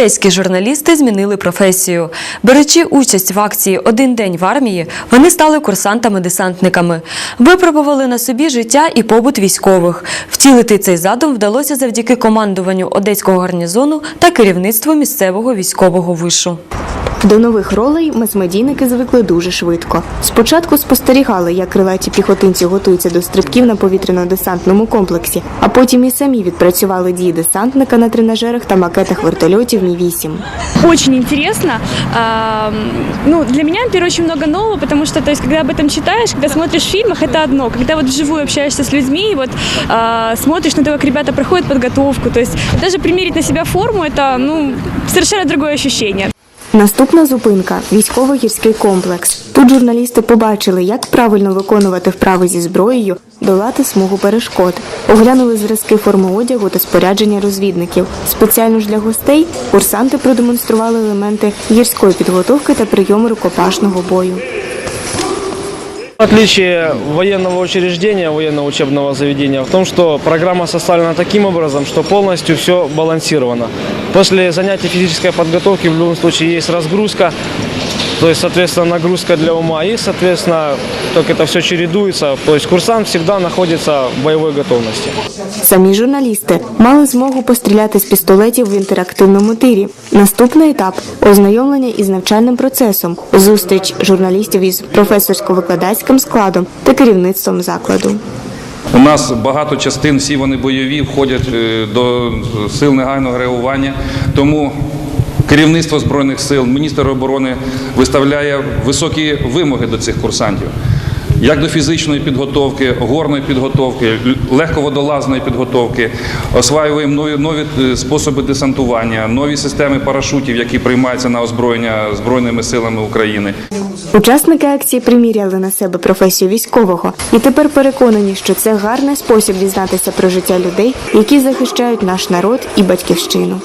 Одеські журналісти змінили професію. Беручи участь в акції Один день в армії, вони стали курсантами-десантниками. Випробували на собі життя і побут військових. Втілити цей задум вдалося завдяки командуванню одеського гарнізону та керівництву місцевого військового вишу. До нових ролей мисмедійники звикли дуже швидко. Спочатку спостерігали, як крилаті піхотинці готуються до стрибків на повітряно-десантному комплексі, а потім і самі відпрацювали дії десантника на тренажерах та макетах вертольотів Мі-8. очень интересно. А, ну, для меня, например, очень много нового, потому что, то есть, когда об этом читаешь, когда смотришь в фильмах, это одно. Когда вот вживую общаешься с людьми, и вот а, смотришь на то, как ребята проходят подготовку, то есть даже примерить на себя форму, это, ну, совершенно другое ощущение. Наступна зупинка військово-гірський комплекс. Тут журналісти побачили, як правильно виконувати вправи зі зброєю, долати смугу перешкод. Оглянули зразки форми одягу та спорядження розвідників. Спеціально ж для гостей курсанти продемонстрували елементи гірської підготовки та прийому рукопашного бою. Отличие военного учреждения, военного учебного заведения в том, что программа составлена таким образом, что полностью все балансировано. После занятий физической подготовки в любом случае есть разгрузка, то есть, соответственно, нагрузка для ума и, соответственно, как это все чередуется, то есть курсант всегда находится в боевой готовности. Самі журналісти мали змогу постріляти з пістолетів в інтерактивному тирі. Наступний етап ознайомлення із навчальним процесом, зустріч журналістів із професорсько-викладацьким складом та керівництвом закладу. У нас багато частин, всі вони бойові, входять е, до сил негайного реагування. Тому керівництво Збройних сил, міністр оборони виставляє високі вимоги до цих курсантів. Як до фізичної підготовки, горної підготовки, легководолазної підготовки, осваюємо нові, нові е, способи десантування, нові системи парашутів, які приймаються на озброєння Збройними силами України. Учасники акції приміряли на себе професію військового і тепер переконані, що це гарний спосіб дізнатися про життя людей, які захищають наш народ і батьківщину.